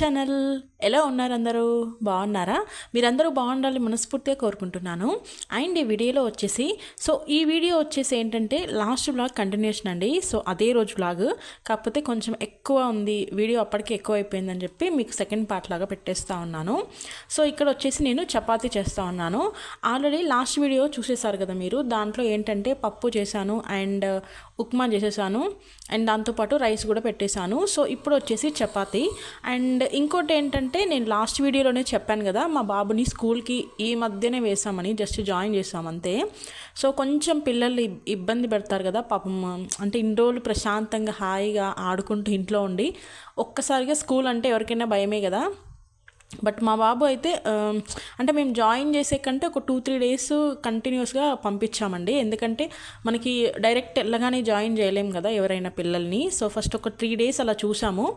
Channel ఎలా ఉన్నారు అందరూ? బాగున్నారా? మీరందరూ బాగుండాలి మనస్ఫూర్తిగా కోరుకుంటున్నాను. అండ్ ఈ వీడియోలో వచ్చేసి సో ఈ వీడియో వచ్చేసి ఏంటంటే లాస్ట్ బ్లాగ్ కంటిన్యూషన్ అండి. సో అదే రోజు బ్లాగ్ కాకపోతే కొంచెం ఎక్కువ ఉంది. వీడియో అప్పటికే ఎక్కువ అయిపోయిందని చెప్పి మీకు సెకండ్ పార్ట్ లాగా పెట్టేస్తూ ఉన్నాను. సో ఇక్కడ వచ్చేసి నేను చపాతీ చేస్తూ ఉన్నాను. ఆల్రెడీ లాస్ట్ వీడియో చూసేసారు కదా మీరు? దాంట్లో ఏంటంటే పప్పు చేశాను అండ్ ఉప్మా చేసేసాను అండ్ దాంతోపాటు రైస్ కూడా పెట్టేశాను. సో ఇప్పుడు వచ్చేసి చపాతీ. అండ్ ఇంకోటి ఏంటంటే నేను లాస్ట్ వీడియోలోనే చెప్పాను కదా మా బాబుని స్కూల్కి ఈ మధ్యనే వేసామని జస్ట్ జాయిన్ చేసాం అంతే. సో కొంచెం పిల్లలు ఇబ్బంది పెడతారు కదా పాపం అంటే ఇన్ని రోజులు ప్రశాంతంగా హాయిగా ఆడుకుంటూ ఇంట్లో ఉండి ఒక్కసారిగా స్కూల్ అంటే ఎవరికైనా భయమే కదా. బట్ మా బాబు అయితే అంటే మేము జాయిన్ చేసే కంటే ఒక టూ త్రీ డేస్ కంటిన్యూస్గా పంపించామండి. ఎందుకంటే మనకి డైరెక్ట్ వెళ్ళగానే జాయిన్ చేయలేం కదా ఎవరైనా పిల్లల్ని. సో ఫస్ట్ ఒక త్రీ డేస్ అలా చూసాము.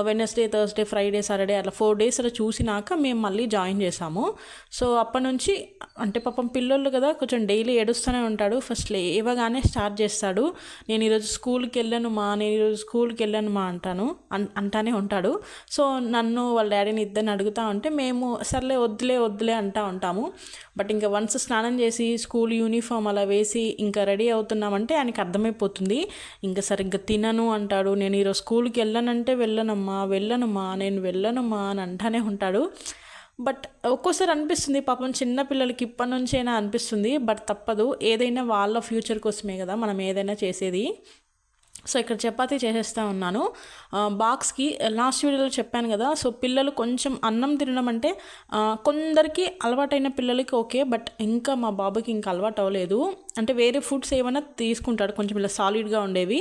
వెనస్డే థర్స్డే ఫ్రైడే సాటర్డే అలా ఫోర్ డేస్ అలా చూసినాక మేము మళ్ళీ జాయిన్ చేసాము. సో అప్పటి నుంచి అంటే పాపం పిల్లోళ్ళు కదా కొంచెం డైలీ ఏడుస్తూనే ఉంటాడు. ఫస్ట్ లేవగానే స్టార్ట్ చేస్తాడు. నేను ఈరోజు స్కూల్కి వెళ్ళాను మా నేను ఈరోజు స్కూల్కి వెళ్ళాను మా అంటాను అన్- అంటానే ఉంటాడు. సో నన్ను వాళ్ళ డాడీని ఇద్దరిని అడుగు అడుగుతా ఉంటే మేము సర్లే వద్దులే వద్దులే అంటా ఉంటాము. బట్ ఇంకా వన్స్ స్నానం చేసి స్కూల్ యూనిఫామ్ అలా వేసి ఇంకా రెడీ అవుతున్నామంటే ఆయనకి అర్థమైపోతుంది. ఇంకా సరిగ్గా తినను అంటాడు. నేను ఈరోజు స్కూల్కి వెళ్ళానంటే వెళ్ళనమ్మా వెళ్ళనమ్మా నేను వెళ్ళనమ్మా అని అంటానే ఉంటాడు. బట్ ఒక్కోసారి అనిపిస్తుంది పాపం చిన్న పిల్లలకి ఇప్పటి నుంచైనా అనిపిస్తుంది. బట్ తప్పదు. ఏదైనా వాళ్ళ ఫ్యూచర్ కోసమే కదా మనం ఏదైనా చేసేది. సో ఇక్కడ చపాతీ చేసేస్తా ఉన్నాను. బాక్స్కి లాస్ట్ వీడియోలో చెప్పాను కదా సో పిల్లలు కొంచెం అన్నం తినడం అంటే కొందరికి అలవాటైన పిల్లలకి ఓకే బట్ ఇంకా మా బాబుకి ఇంకా అలవాటు అవ్వలేదు. అంటే వేరే ఫుడ్స్ ఏమైనా తీసుకుంటాడు కొంచెం ఇలా సాలిడ్గా ఉండేవి.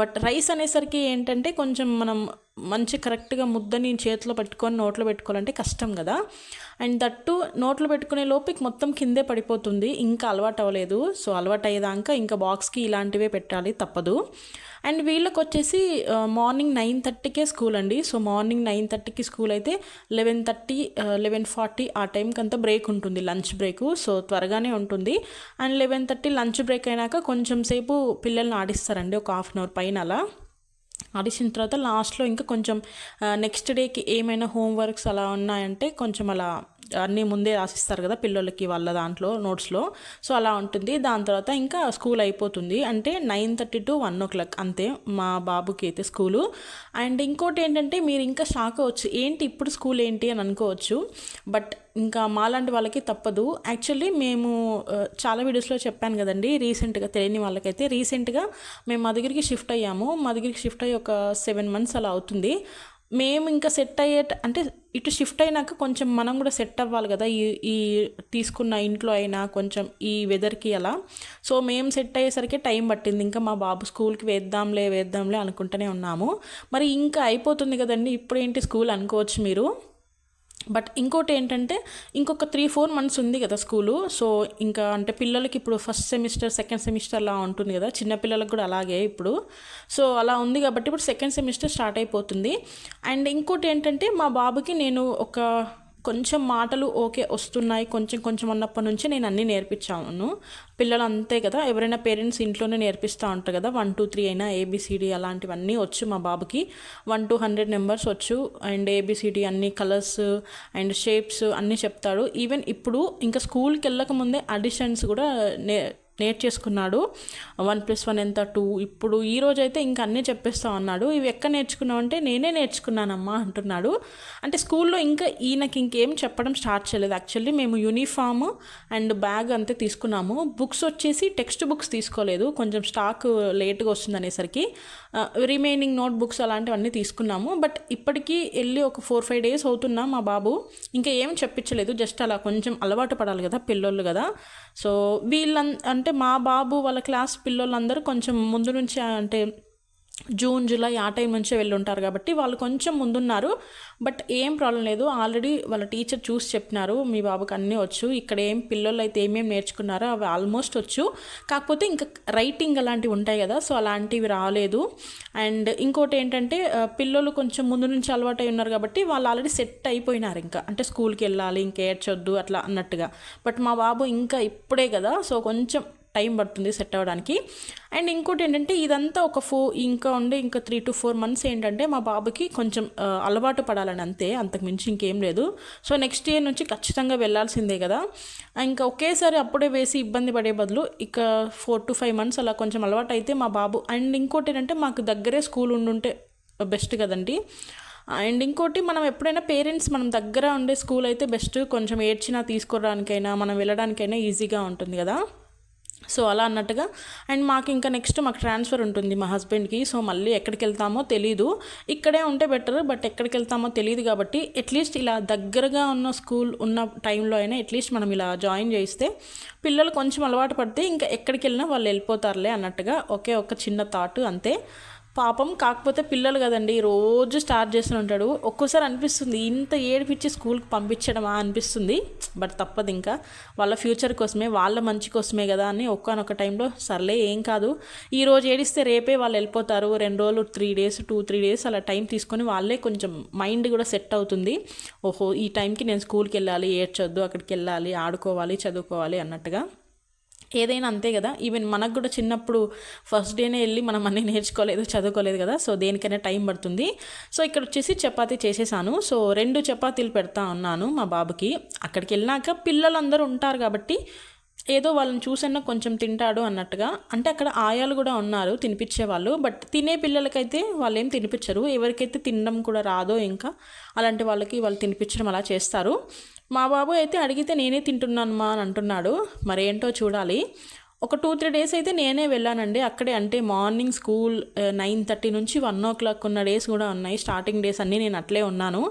బట్ రైస్ అనేసరికి ఏంటంటే కొంచెం మనం మంచి కరెక్ట్గా ముద్దని చేతిలో పెట్టుకొని నోట్లో పెట్టుకోవాలంటే కష్టం కదా. అండ్ దట్టు నోట్లో పెట్టుకునే లోపలికి మొత్తం కిందే పడిపోతుంది. ఇంకా అలవాటు అవ్వలేదు. సో అలవాటు అయ్యేదాకా ఇంకా బాక్స్కి ఇలాంటివే పెట్టాలి తప్పదు. అండ్ వీళ్ళకి వచ్చేసి మార్నింగ్ నైన్ థర్టీకే స్కూల్ అండి. సో మార్నింగ్ నైన్ థర్టీకి స్కూల్ అయితే లెవెన్ థర్టీ లెవెన్ ఫార్టీ ఆ టైంకి అంతా బ్రేక్ ఉంటుంది. Lunch break. సో త్వరగానే ఉంటుంది. And eleven thirty lunch break అయినాక కొంచెం సేపు పిల్లల్ని ఆడిస్తారండి. ఒక హాఫ్ అన్ అవర్ పైన అలా. ఆడిషన్ తర్వాత లాస్ట్లో ఇంకా కొంచెం నెక్స్ట్ డేకి ఏమైనా హోంవర్క్స్ అలా ఉన్నాయంటే కొంచెం అలా అన్నీ ముందే రాసిస్తారు కదా పిల్లలకి వాళ్ళ దాంట్లో నోట్స్లో సో అలా ఉంటుంది. దాని తర్వాత ఇంకా స్కూల్ అయిపోతుంది. అంటే nine thirty to one o'clock అంతే మా బాబుకి అయితే స్కూలు అండ్ ఇంకోటి ఏంటంటే మీరు ఇంకా షాక్ అవ్వచ్చు. ఏంటి ఇప్పుడు స్కూల్ ఏంటి అని అనుకోవచ్చు. బట్ ఇంకా మాలాంటి వాళ్ళకి తప్పదు. యాక్చువల్లీ మేము చాలా వీడియోస్లో చెప్పాను కదండి రీసెంట్గా తెలియని వాళ్ళకైతే. రీసెంట్గా మేము మా దగ్గరికి షిఫ్ట్ అయ్యాము. మా దగ్గరికి షిఫ్ట్ అయ్యి ఒక సెవెన్ మంత్స్ అలా అవుతుంది. మేము ఇంకా సెట్ అయ్యే అంటే ఇటు షిఫ్ట్ అయినాక కొంచెం మనం కూడా సెట్ అవ్వాలి కదా. ఈ ఈ తీసుకున్న ఇంట్లో అయినా కొంచెం ఈ వెదర్కి అలా. సో మేము సెట్ అయ్యేసరికి టైం పట్టింది. ఇంకా మా బాబు స్కూల్కి వేద్దాంలే వేద్దాంలే అనుకుంటూనే ఉన్నాము. మరి ఇంకా అయిపోతుంది కదండి. ఇప్పుడు ఏంటి స్కూల్ అనుకోవచ్చు మీరు? బట్ ఇంకోటి ఏంటంటే ఇంకొక త్రీ ఫోర్ మంత్స్ ఉంది కదా స్కూలు. సో ఇంకా అంటే పిల్లలకి ఇప్పుడు ఫస్ట్ సెమిస్టర్ సెకండ్ సెమిస్టర్ అలా ఉంటుంది కదా. చిన్నపిల్లలకు కూడా అలాగే ఇప్పుడు. సో అలా ఉంది కాబట్టి ఇప్పుడు సెకండ్ సెమిస్టర్ స్టార్ట్ అయిపోతుంది. అండ్ ఇంకోటి ఏంటంటే మా బాబుకి నేను ఒక కొంచెం మాటలు ఓకే వస్తున్నాయి కొంచెం కొంచెం అన్నప్పటి నుంచి నేను అన్నీ నేర్పించాను. పిల్లలు అంతే కదా ఎవరైనా పేరెంట్స్ ఇంట్లోనే నేర్పిస్తూ ఉంటారు కదా వన్ టూ త్రీ అయినా ఏబిసిడి అలాంటివన్నీ వచ్చు మా బాబుకి. వన్ టూ హండ్రెడ్ నెంబర్స్ వచ్చు and A B C D అన్ని కలర్స్ అండ్ షేప్స్ అన్నీ చెప్తాడు. ఈవెన్ ఇప్పుడు ఇంకా స్కూల్కి వెళ్ళక ముందే అడిషన్స్ కూడా నే నేర్చేసుకున్నాడు. వన్ ప్లస్ వన్ ఎంత? టూ. ఇప్పుడు ఈ రోజు అయితే ఇంకా అన్నీ చెప్పేస్తా ఉన్నాడు ఇవి ఎక్కడ నేర్చుకున్నావు అంటే నేనే నేర్చుకున్నానమ్మా అంటున్నాడు. అంటే స్కూల్లో ఇంకా ఈయనకి ఇంకేం చెప్పడం స్టార్ట్ చేయలేదు. యాక్చువల్లీ మేము యూనిఫామ్ అండ్ బ్యాగ్ అంతే తీసుకున్నాము. బుక్స్ వచ్చేసి టెక్స్ట్ బుక్స్ తీసుకోలేదు. కొంచెం స్టాక్ లేట్గా వస్తుంది అనేసరికి. రిమైనింగ్ నోట్ బుక్స్ అలాంటివన్నీ తీసుకున్నాము. బట్ ఇప్పటికీ వెళ్ళి ఒక ఫోర్ ఫైవ్ డేస్ అవుతున్నా మా బాబు. ఇంకా ఏం చెప్పించలేదు. జస్ట్ అలా కొంచెం అలవాటు పడాలి కదా పిల్లోళ్ళు కదా. సో వీళ్ళ అంటే మా బాబు వాళ్ళ క్లాస్ పిల్లలందరూ కొంచెం ముందు నుంచి అంటే జూన్ జూలై ఆ టైం నుంచే వెళ్ళి ఉంటారు కాబట్టి వాళ్ళు కొంచెం ముందున్నారు. బట్ ఏం ప్రాబ్లం లేదు. ఆల్రెడీ వాళ్ళ టీచర్ చూసి చెప్పినారు. మీ బాబుకి అన్నీ వచ్చు. ఇక్కడ ఏం పిల్లలు అయితే ఏమేమి నేర్చుకున్నారో అవి ఆల్మోస్ట్ వచ్చు. కాకపోతే ఇంకా రైటింగ్ అలాంటివి ఉంటాయి కదా సో అలాంటివి రాలేదు. అండ్ ఇంకోటి ఏంటంటే పిల్లలు కొంచెం ముందు నుంచి అలవాటు అయి ఉన్నారు కాబట్టి వాళ్ళు ఆల్రెడీ సెట్ అయిపోయినారు ఇంకా. అంటే స్కూల్కి వెళ్ళాలి ఇంకా ఏడ్చొద్దు అట్లా అన్నట్టుగా. బట్ మా బాబు ఇంకా ఇప్పుడే కదా సో కొంచెం టైం పడుతుంది సెట్ అవ్వడానికి. అండ్ ఇంకోటి ఏంటంటే ఇదంతా ఒక ఫోర్ ఇంకా ఉండే ఇంకా త్రీ టు ఫోర్ మంత్స్ ఏంటంటే మా బాబుకి కొంచెం అలవాటు పడాలని అంతే అంతకు మించి ఇంకేం లేదు. సో నెక్స్ట్ ఇయర్ నుంచి ఖచ్చితంగా వెళ్ళాల్సిందే కదా. ఇంకా ఒకేసారి అప్పుడే వేసి ఇబ్బంది పడే బదులు ఇక ఫోర్ టు ఫైవ్ మంత్స్ అలా కొంచెం అలవాటు అయితే మా బాబు అండ్ ఇంకోటి ఏంటంటే మాకు దగ్గరే స్కూల్ ఉండుంటే బెస్ట్ కదండి. అండ్ ఇంకోటి మనం ఎప్పుడైనా పేరెంట్స్ మనం దగ్గర ఉండే స్కూల్ అయితే బెస్ట్ కొంచెం ఏడ్చినా తీసుకోవడానికైనా మనం వెళ్ళడానికైనా ఈజీగా ఉంటుంది కదా. సో అలా అన్నట్టుగా. అండ్ మాకు ఇంకా నెక్స్ట్ మాకు ట్రాన్స్ఫర్ ఉంటుంది మా హస్బెండ్కి. సో మళ్ళీ ఎక్కడికి వెళ్తామో తెలీదు. ఇక్కడే ఉంటే బెటర్ బట్ ఎక్కడికి వెళ్తామో తెలియదు కాబట్టి అట్లీస్ట్ ఇలా దగ్గరగా ఉన్న స్కూల్ ఉన్న టైంలో అయినా అట్లీస్ట్ మనం ఇలా జాయిన్ చేస్తే పిల్లలు కొంచెం అలవాటు పడితే ఇంకా ఎక్కడికి వెళ్ళినా వాళ్ళు వెళ్ళిపోతారులే అన్నట్టుగా ఒకే ఒక చిన్న థాట్ అంతే. పాపం కాకపోతే పిల్లలు కదండి రోజు స్టార్ట్ చేస్తూ ఉంటాడు. ఒక్కోసారి అనిపిస్తుంది ఇంత ఏడిపించి స్కూల్కి పంపించడమా అనిపిస్తుంది. బట్ తప్పదు ఇంకా. వాళ్ళ ఫ్యూచర్ కోసమే వాళ్ళ మంచి కోసమే కదా అని ఒక్కనొక టైంలో సర్లే ఏం కాదు. ఈ రోజు ఏడిస్తే రేపే వాళ్ళు వెళ్ళిపోతారు. రెండు రోజులు three days two three days అలా టైం తీసుకొని వాళ్ళే కొంచెం మైండ్ కూడా సెట్ అవుతుంది. ఓహో ఈ టైంకి నేను స్కూల్కి వెళ్ళాలి ఏడ్చొద్దు అక్కడికి వెళ్ళాలి ఆడుకోవాలి చదువుకోవాలి అన్నట్టుగా. ఏదైనా అంతే కదా. ఈవెన్ మనకు కూడా చిన్నప్పుడు ఫస్ట్ డేనే వెళ్ళి మనం అన్నీ నేర్చుకోలేదు చదువుకోలేదు కదా. సో దేనికైనా టైం పడుతుంది. సో ఇక్కడ వచ్చేసి చపాతీ చేసేసాను. సో రెండు చపాతీలు పెడతా ఉన్నాను మా బాబుకి. అక్కడికి వెళ్ళాక పిల్లలందరూ ఉంటారు కాబట్టి ఏదో వాళ్ళని చూసన్నా కొంచెం తింటాడు అన్నట్టుగా. అంటే అక్కడ ఆయాలు కూడా ఉన్నారు తినిపించే వాళ్ళు. బట్ తినే పిల్లలకైతే వాళ్ళు ఏం తినిపించరు. ఎవరికైతే తినడం కూడా రాదో ఇంకా అలాంటి వాళ్ళకి వాళ్ళు తినిపించడం అలా చేస్తారు. మా బాబు అయితే అడిగితే నేనే తింటున్నాను మా అని అంటున్నాడు. మరేంటో చూడాలి. ఒక టూ త్రీ డేస్ అయితే నేనే వెళ్ళానండి. అక్కడే అంటే మార్నింగ్ స్కూల్ నైన్ థర్టీ నుంచి వన్ ఓ క్లాక్ ఉన్న డేస్ కూడా ఉన్నాయి. స్టార్టింగ్ డేస్ అన్నీ నేను అట్లే ఉన్నాను.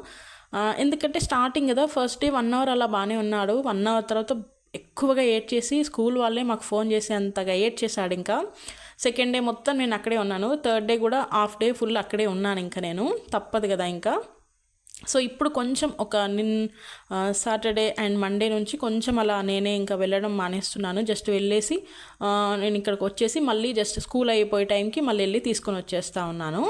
ఎందుకంటే స్టార్టింగ్ కదా ఫస్ట్ డే వన్ అవర్ అలా బాగానే ఉన్నాడు. వన్ అవర్ తర్వాత ఎక్కువగా ఏడ్ చేసి స్కూల్ వాళ్ళే మాకు ఫోన్ చేసేంతగా అంతగా ఏడ్ చేశాడు ఇంకా. సెకండ్ డే మొత్తం నేను అక్కడే ఉన్నాను. థర్డ్ డే కూడా హాఫ్ డే ఫుల్ అక్కడే ఉన్నాను ఇంకా నేను. తప్పదు కదా ఇంకా. సో ఇప్పుడు కొంచెం ఒక నిన్ సాటర్డే అండ్ మండే నుంచి కొంచెం అలా నేనే ఇంకా వెళ్ళడం మానేస్తున్నాను. జస్ట్ వెళ్ళేసి నేను ఇక్కడికి వచ్చేసి మళ్ళీ జస్ట్ స్కూల్ అయిపోయే టైంకి మళ్ళీ వెళ్ళి తీసుకొని వచ్చేస్తా ఉన్నాను.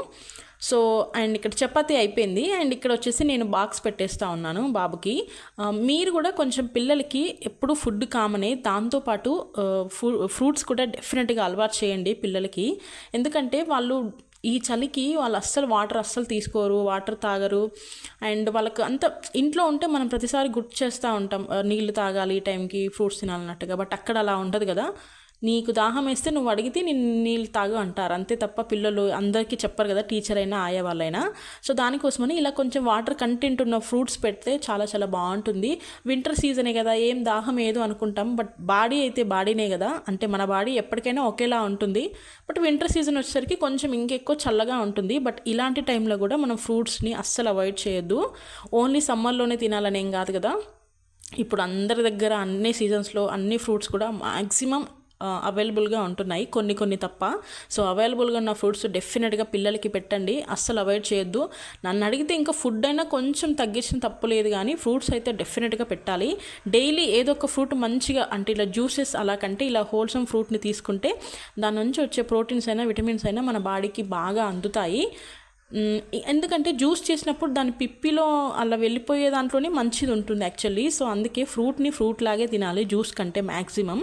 సో అండ్ ఇక్కడ చపాతీ అయిపోయింది. అండ్ ఇక్కడ వచ్చేసి నేను బాక్స్ పెట్టేస్తా ఉన్నాను బాబుకి. మీరు కూడా కొంచెం పిల్లలకి ఎప్పుడు ఫుడ్ కామనే దాంతోపాటు ఫ్రూ ఫ్రూట్స్ కూడా డెఫినెట్గా అలవాటు చేయండి పిల్లలకి. ఎందుకంటే వాళ్ళు ఈ చలికి వాళ్ళు అస్సలు వాటర్ అస్సలు తీసుకోరు వాటర్ తాగరు. అండ్ వాళ్ళకి అంత ఇంట్లో ఉంటే మనం ప్రతిసారి గుర్తు చేస్తూ ఉంటాం నీళ్ళు తాగాలి ఈ టైంకి ఫ్రూట్స్ తినాలన్నట్టుగా. బట్ అక్కడ అలా ఉంటుంది కదా. నీకు దాహం వేస్తే నువ్వు అడిగితే నేను నీళ్ళు తాగు అంటారు. అంతే తప్ప పిల్లలు అందరికీ చెప్పరు కదా టీచర్ అయినా ఆయా వాళ్ళైనా సో దానికోసమని ఇలా కొంచెం వాటర్ కంటెంట్ ఉన్న ఫ్రూట్స్ పెడితే చాలా చాలా బాగుంటుంది. వింటర్ సీజనే కదా ఏం దాహం ఏదో అనుకుంటాం. బట్ బాడీ అయితే బాడీనే కదా. అంటే మన బాడీ ఎప్పటికైనా ఒకేలా ఉంటుంది. బట్ వింటర్ సీజన్ వచ్చేసరికి కొంచెం ఇంకెక్కువ చల్లగా ఉంటుంది. బట్ ఇలాంటి టైంలో కూడా మనం ఫ్రూట్స్ని అస్సలు అవాయిడ్ చేయొద్దు. ఓన్లీ సమ్మర్లోనే తినాలని ఏం కాదు కదా. ఇప్పుడు అందరి దగ్గర అన్ని సీజన్స్లో అన్ని ఫ్రూట్స్ కూడా మ్యాక్సిమం అవైలబుల్గా ఉంటున్నాయి కొన్ని కొన్ని తప్ప. సో అవైలబుల్గా ఉన్న ఫ్రూట్స్ డెఫినెట్గా పిల్లలకి పెట్టండి అస్సలు అవాయిడ్ చేయొద్దు. నన్ను అడిగితే ఇంకా ఫుడ్ అయినా కొంచెం తగ్గించిన తప్పులేదు కానీ ఫ్రూట్స్ అయితే డెఫినెట్గా పెట్టాలి. డైలీ ఏదో ఒక ఫ్రూట్ మంచిగా అంటే ఇలా జ్యూసెస్ అలా కంటే ఇలా హోల్సమ్ ఫ్రూట్ని తీసుకుంటే దాని నుంచి వచ్చే ప్రోటీన్స్ అయినా విటమిన్స్ అయినా మన బాడీకి బాగా అందుతాయి. ఎందుకంటే జ్యూస్ చేసినప్పుడు దాని పిప్పిలో అలా వెళ్ళిపోయే దాంట్లోనే మంచిది ఉంటుంది యాక్చువల్లీ సో అందుకే ఫ్రూట్ని ఫ్రూట్ లాగే తినాలి జ్యూస్ కంటే మ్యాక్సిమం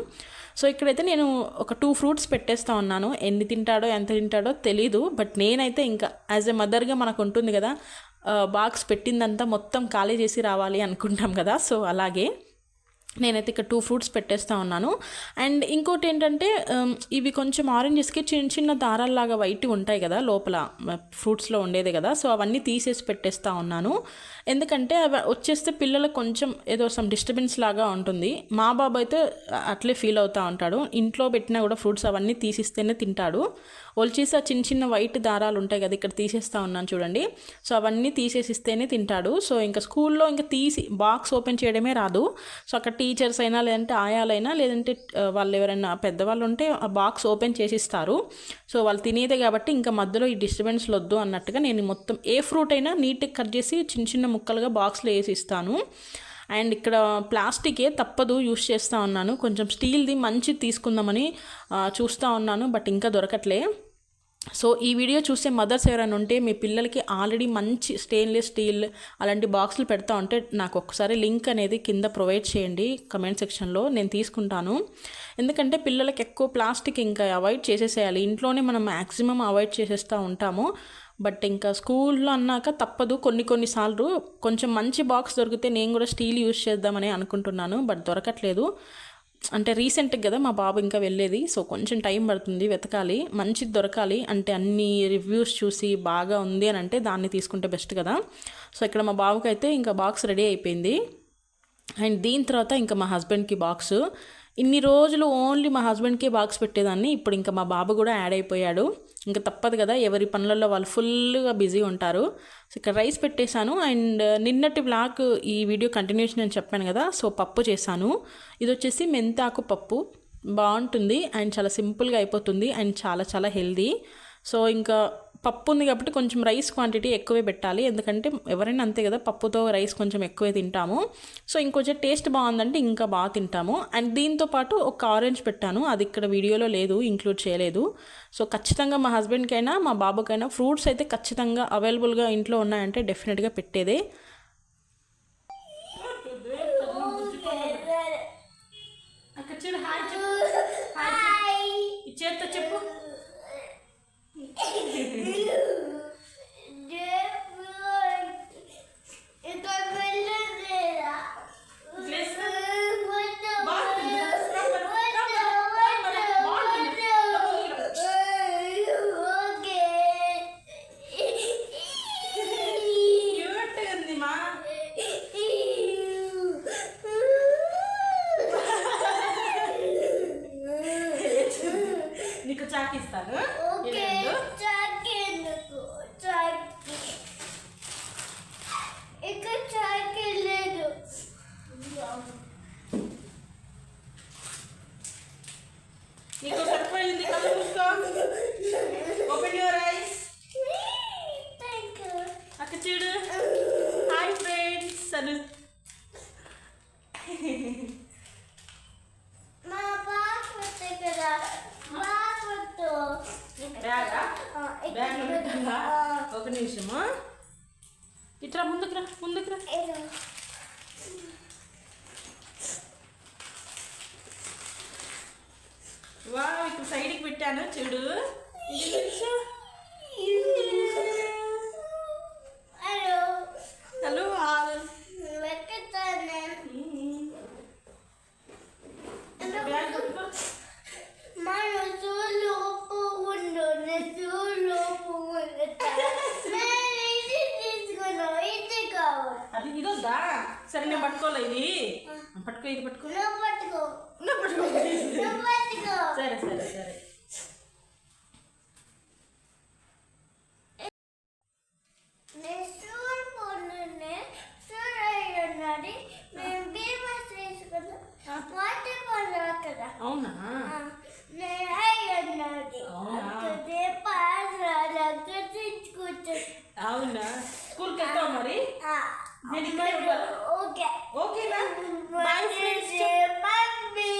సో ఇక్కడైతే నేను ఒక టూ ఫ్రూట్స్ పెట్టేస్తా ఉన్నాను. ఎన్ని తింటాడో ఎంత తింటాడో తెలీదు. బట్ నేనైతే ఇంకా యాజ్ ఎ మదర్గా మనకు ఉంటుంది కదా బాక్స్ పెట్టిందంతా మొత్తం ఖాళీ చేసి రావాలి అనుకుంటాం కదా. సో అలాగే నేనైతే ఇక్కడ టూ ఫ్రూట్స్ పెట్టేస్తా ఉన్నాను. అండ్ ఇంకోటి ఏంటంటే ఇవి కొంచెం ఆరెంజెస్కి చిన్న చిన్న దారాల్లాగా వైట్ ఉంటాయి కదా లోపల ఫ్రూట్స్లో ఉండేదే కదా సో అవన్నీ తీసేసి పెట్టేస్తా ఉన్నాను. ఎందుకంటే అవి వచ్చేస్తే పిల్లలకు కొంచెం ఏదో సమ్ డిస్టర్బెన్స్ లాగా ఉంటుంది. మా బాబు అయితే అట్లే ఫీల్ అవుతూ ఉంటాడు. ఇంట్లో పెట్టినా కూడా ఫ్రూట్స్ అవన్నీ తీసిస్తేనే తింటాడు. ఒలిచేసి ఆ చిన్న చిన్న వైట్ దారాలు ఉంటాయి కదా ఇక్కడ తీసేస్తా ఉన్నాను చూడండి. సో అవన్నీ తీసేసిస్తేనే తింటాడు. సో ఇంకా స్కూల్లో ఇంకా తీసి బాక్స్ ఓపెన్ చేయడమే రాదు. సో అక్కడ టీచర్స్ అయినా లేదంటే ఆయాలైనా లేదంటే వాళ్ళు ఎవరైనా పెద్దవాళ్ళు ఉంటే ఆ బాక్స్ ఓపెన్ చేసిస్తారు సో వాళ్ళు తినేదే కాబట్టి ఇంకా మధ్యలో ఈ డిస్టర్బెన్స్లు వద్దు అన్నట్టుగా నేను మొత్తం ఏ ఫ్రూట్ అయినా నీట్గా కట్ చేసి చిన్న చిన్న ముక్కలుగా బాక్స్లో వేసి ఇస్తాను. అండ్ ఇక్కడ ప్లాస్టికే తప్పదు యూస్ చేస్తూ ఉన్నాను. కొంచెం స్టీల్ది మంచిది తీసుకుందామని చూస్తూ ఉన్నాను బట్ ఇంకా దొరకట్లే. సో ఈ వీడియో చూసే మదర్స్ ఎవరైనా ఉంటే మీ పిల్లలకి ఆల్రెడీ మంచి స్టెయిన్లెస్ స్టీల్ అలాంటి బాక్సులు పెడతా ఉంటే నాకు ఒకసారి లింక్ అనేది కింద ప్రొవైడ్ చేయండి కమెంట్ సెక్షన్లో నేను తీసుకుంటాను. ఎందుకంటే పిల్లలకి ఎక్కువ ప్లాస్టిక్ ఇంకా అవాయిడ్ చేసేసేయాలి. ఇంట్లోనే మనం మ్యాక్సిమం అవాయిడ్ చేసేస్తూ ఉంటాము. బట్ ఇంకా స్కూల్లో అన్నాక తప్పదు. కొన్ని కొన్నిసార్లు కొంచెం మంచి బాక్స్ దొరికితే నేను కూడా స్టీల్ యూజ్ చేద్దామని అనుకుంటున్నాను. బట్ దొరకట్లేదు. అంటే రీసెంట్గా కదా మా బాబు ఇంకా వెళ్ళేది. సో కొంచెం టైం పడుతుంది వెతకాలి మంచిది దొరకాలి అంటే అన్ని రివ్యూస్ చూసి బాగా ఉంది అని అంటే దాన్ని తీసుకుంటే బెస్ట్ కదా. సో ఇక్కడ మా బాబుకి అయితే ఇంకా బాక్స్ రెడీ అయిపోయింది. అండ్ దీని తర్వాత ఇంకా మా హస్బెండ్కి బాక్స్ ఇన్ని రోజులు ఓన్లీ మా హస్బెండ్కి బాక్స్ పెట్టేదాన్ని. ఇప్పుడు ఇంకా మా బాబు కూడా యాడ్ అయిపోయాడు. ఇంకా తప్పదు కదా ఎవరి పనులలో వాళ్ళు ఫుల్గా బిజీ ఉంటారు. సో ఇక్కడ రైస్ పెట్టేశాను. అండ్ నిన్నటి బ్లాక్ ఈ వీడియో కంటిన్యూషన్ అని చెప్పాను కదా సో పప్పు చేశాను. ఇది వచ్చేసి మెంతాకు పప్పు. బాగుంటుంది అండ్ చాలా సింపుల్గా అయిపోతుంది అండ్ చాలా చాలా హెల్దీ సో ఇంకా పప్పు ఉంది కాబట్టి కొంచెం రైస్ క్వాంటిటీ ఎక్కువే పెట్టాలి. ఎందుకంటే ఎవరైనా అంతే కదా పప్పుతో రైస్ కొంచెం ఎక్కువే తింటాము. సో ఇంకొంచెం టేస్ట్ బాగుందంటే ఇంకా బాగా తింటాము. అండ్ దీంతో పాటు ఒక ఆరెంజ్ పెట్టాను. అది ఇక్కడ వీడియోలో లేదు ఇంక్లూడ్ చేయలేదు. సో ఖచ్చితంగా మా హస్బెండ్కైనా మా బాబుకైనా ఫ్రూట్స్ అయితే ఖచ్చితంగా అవైలబుల్గా ఇంట్లో ఉన్నాయంటే డెఫినెట్గా పెట్టేదే. చెప్పు. you. ఒక నిమిషము. ఇట్రా ముందుకు రా ముందుకు రా. వా ఇక్కడ సైడ్కి పెట్టాను చూడు ఇది తెలుసా? హలో హలో ఆల్ వెక్కుతాను బ్యాగ్ పట్టుకో. మన చూలు పువ్వుండు చూలు పువ్వుండు నేను ఇది తీసుకున్నావు ఇది కావాలి అది ఇదొద్దా సరే నేను పట్టుకోలే ఇది పట్టుకో ఇది పట్టుకో నువ్వు పట్టుకో నువ్వు పట్టుకో నువ్వు పట్టుకో సరే సరే సరే నేను సూర్ పొన్నునే సూర్ అయి ఉన్నది మేము బీమా తీసుకున్నాం వాటర్ పొన్ను అక్కడ అవునా నేను అయి ఉన్నది అవునా? అక్కడే పాత్రలకు తెచ్చుకుంటాను అవునా స్కూల్కి వెళ్తావు మరి నేను ఇక్కడ ఉంటాను. ఓకే ఓకేనా బాయ్ ఫ్రెండ్స్ మమ్మీ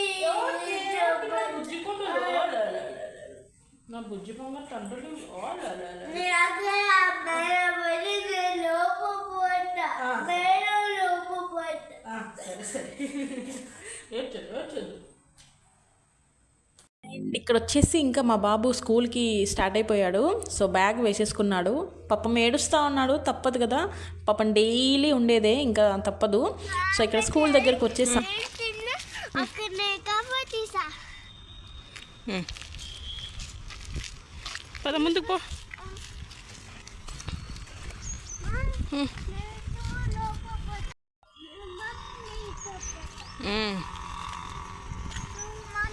బుజ్జి కొండలు నా బుజ్జి పొంగల్ తండ్రులు. సరే సరే. ఏడ్చదు ఏడ్చదు ఇక్కడ వచ్చేసి ఇంకా మా బాబు స్కూల్కి స్టార్ట్ అయిపోయాడు. సో బ్యాగ్ వేసేసుకున్నాడు. పాపం ఏడుస్తూ ఉన్నాడు తప్పదు కదా. పాపం డైలీ ఉండేదే ఇంకా తప్పదు. సో ఇక్కడ స్కూల్ దగ్గరకు వచ్చేసి. అక్కడ నేను కవర్ తీసా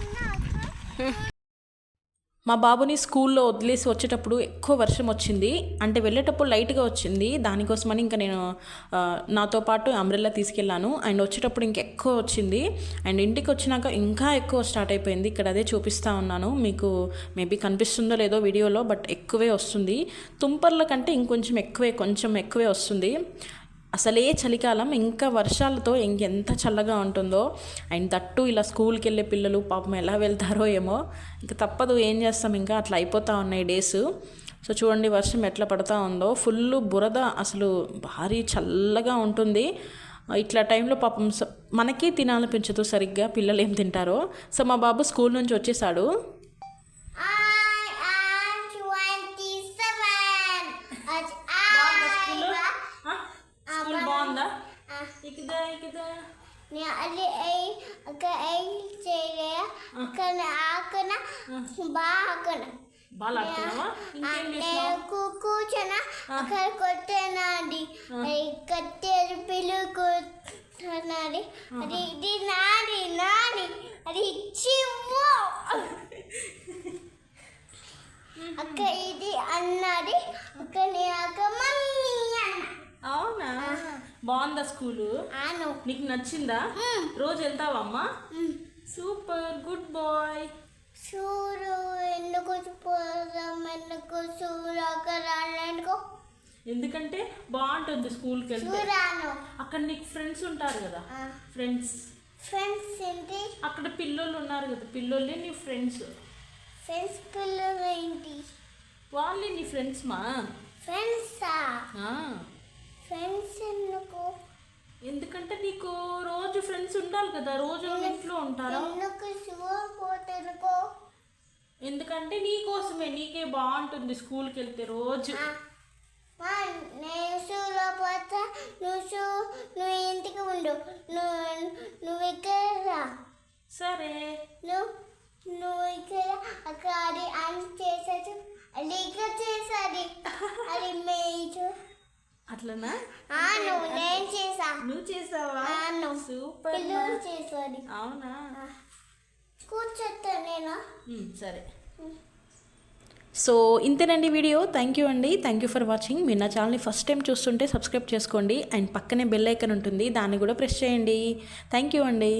పద ముందుకు పో మా బాబుని స్కూల్లో వదిలేసి వచ్చేటప్పుడు ఎక్కువ వర్షం వచ్చింది. అంటే వెళ్ళేటప్పుడు లైట్గా వచ్చింది. దానికోసమని ఇంకా నేను నాతో పాటు అంబ్రెల్లా తీసుకెళ్ళాను. అండ్ వచ్చేటప్పుడు ఇంకా ఎక్కువ వచ్చింది. అండ్ ఇంటికి వచ్చినాక ఇంకా ఎక్కువ స్టార్ట్ అయిపోయింది. ఇక్కడ అదే చూపిస్తూ ఉన్నాను. మీకు మేబీ కనిపిస్తుందో లేదో వీడియోలో బట్ ఎక్కువే వస్తుంది. తుంపర్ల కంటే ఇంకొంచెం ఎక్కువే కొంచెం ఎక్కువే వస్తుంది. అసలే చలికాలం ఇంకా వర్షాలతో ఇంకెంత చల్లగా ఉంటుందో. అండ్ దట్టు ఇలా స్కూల్కి వెళ్ళే పిల్లలు పాపం ఎలా వెళ్తారో ఏమో. ఇంకా తప్పదు ఏం చేస్తాం? ఇంకా అట్లా అయిపోతూ ఉన్నాయి డేస్. సో చూడండి వర్షం ఎట్లా పడుతూ ఉందో. ఫుల్ బురద అసలు భారీ చల్లగా ఉంటుంది. ఇట్లా టైంలో పాపం మనకే తినాలనిపించదు సరిగ్గా పిల్లలు ఏం తింటారో. సో మా బాబు స్కూల్ నుంచి వచ్చేసాడు. అది ఆకన కూ- కూర్చున్నా అక్కడ కొట్టేనాది అది కట్టేది పిల్లు కొట్టనాది అది ఇది నాది నాది అది ఇచ్చివ్వు అక్క ఇది అన్నది అక్క నేను అక్క మమ్మీ అన్న అవునా? బాగుందా స్కూలు? నీకు నచ్చిందా? రోజు వెళ్తావా అమ్మా? Super good boy. చూడు ఎందుకు పోదాం ఎందుకు ఎందుకంటే బాగుంటుంది స్కూల్కి వెళ్తే. అక్కడ నీకు ఫ్రెండ్స్ ఉంటారు కదా? ఫ్రెండ్స్. ఫ్రెండ్స్ ఏంటి? అక్కడ పిల్లోళ్ళు ఉన్నారు కదా పిల్లోళ్ళే నీ ఫ్రెండ్స్. ఫ్రెండ్స్ పిల్లలు ఏంటి? వాళ్ళే నీ ఫ్రెండ్స్ మా. ఫ్రెండ్సా? ఆ. ఫ్రెండ్స్ ఎందుకు? ఎందుకంటే నీకు రోజు ఫ్రెండ్స్ ఉండాలి కదా రోజు ఇంట్లో ఉంటారా? ఎందుకు చూడపోతనుకో ఎందుకంటే నీ కోసమే నీకే బాగుంటుంది స్కూల్కి వెళ్తే రోజు. నేను చూడపోతా నువ్వు చూ నువ్వు ఇంటికి ఉండు. నువ్వు నువ్వు ఇక్కడ రా. సరే. నువ్వు నువ్వు ఇక్కడ అక్కడ అది అని చేసేది అది ఇక్కడ చేసేది. అది అట్లనా? నువ్వు నేను చేసా. నువ్వు చేసావా. సూపర్ చేసేది అవునా? కూర్చోతా నేను? ఉమ్, సరే. సో ఇంతేనండి వీడియో. థ్యాంక్ యూ అండి. థ్యాంక్ యూ ఫర్ వాచింగ్ మీరు నా ఛానల్ని ఫస్ట్ టైం చూస్తుంటే సబ్స్క్రైబ్ చేసుకోండి. అండ్ పక్కనే బెల్ ఐకన్ ఉంటుంది. దాన్ని కూడా ప్రెస్ చేయండి. థ్యాంక్ యూ అండి.